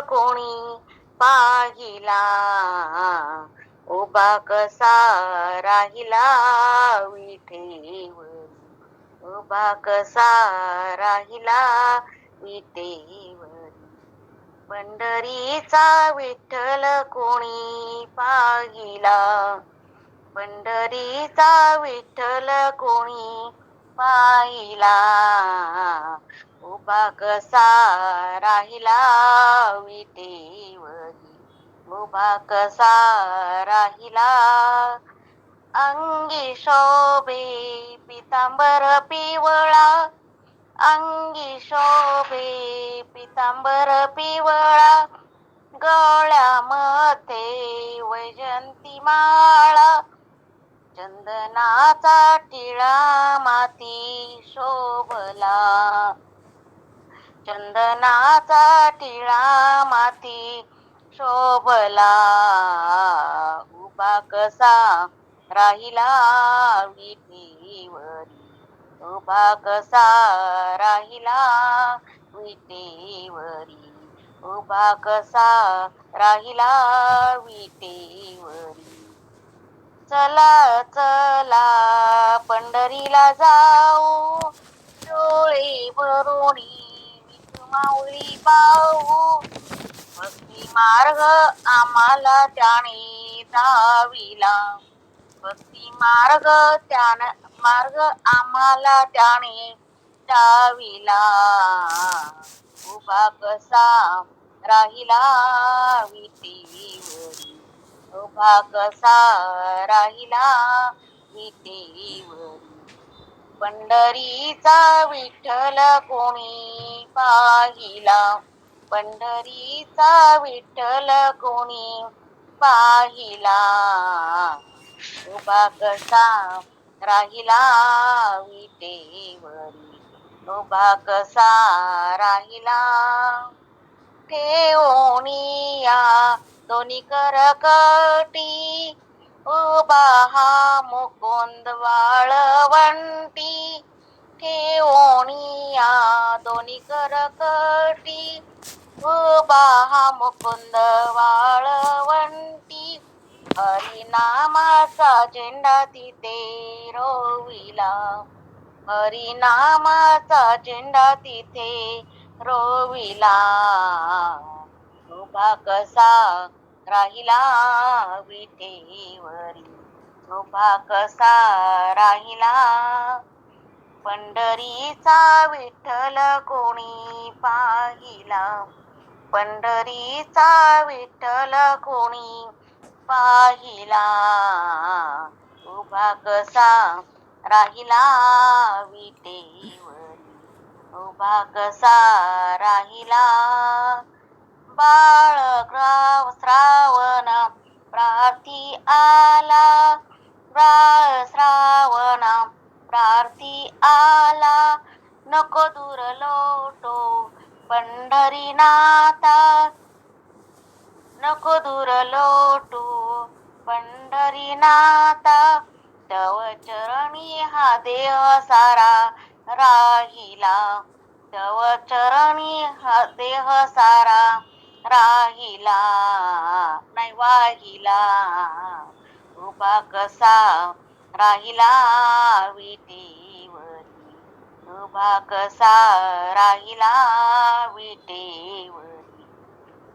कोणी पाहिला. उभा कसा राहिला विठेवर उभा कसा राहिला विटेवर पंढरीचा विठ्ठल कोणी पाहिला. पंढरीचा विठ्ठल कोणी पाहिला. उभा कसा राहिला विटेवरी उभा कसा राहिला. अंगी शोभे पितांबर पिवळा. अंगी शोभे पितांबर पिवळा. गळ्यामध्ये वैजंती माळा. चंदनाचा टिळा माती शोभला. चंदनाचा टिळा माती शोभला. उभा कसा राहिला विठीवरी उभा कसा राहिला विटेवरी? उभा कसा राहिला विटेवरी? चला चला पंढरीला जाऊ. डोळे भरोणी माऊली पाहू. भक्ती मार्ग आम्हाला त्याने दाविला. भक्ती मार्ग त्यान मार्ग आम्हाला त्याने दाविला. उभा कसा राहिला विटीवरी शोभा कसा राहिला विटेवरी पंढरीचा विठ्ठल कोणी पाहिला? पंढरीचा विठ्ठल कोणी पाहिला? उभा कसा राहिला विटेवरी शोभा कसा राहिला? ठेवणिया दोन्ही करकटी. उभा हा मुकुंद वाळवंटी. ठेवणिया दोन्ही करकटी. उभा हा मुकुंद वाळवंटी. हरिनामाचा झेंडा तिथे रोविला. हरिनामाचा झेंडा तिथे रोविला. उभा कसा राहिला विठेवरी उभा कसा राहिला. पंढरीचा विठ्ठल कोणी पाहिला? पंढरीचा विठ्ठल कोणी पाहिला? उभा कसा राहिला विटेवरी उभा कसा राहिला बाळ श्रावण प्रार्थी आला. बाळ श्रावण प्रार्थी आला. नको दूर लोटो पंढरीनाथा. नको दूर लोटो पंढरीनाथा. तव चरणी हा देव सारा. राहिला. तव चरणी देह सारा राहिला. नाही वाहिला. उभा कसा राहिला विटेवरी. उभा कसा राहिला विटेवरी.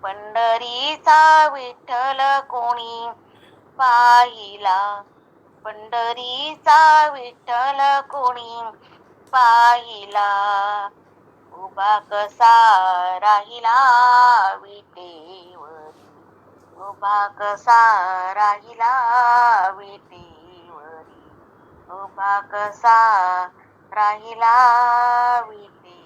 पंढरीचा विठ्ठल कोणी पाहिला? पंढरीचा विठ्ठल कोणी पाहिला. उभा कसा राहिला विटेवरी उभा कसा राहिला विटेवरी उभा कसा राहिला विटे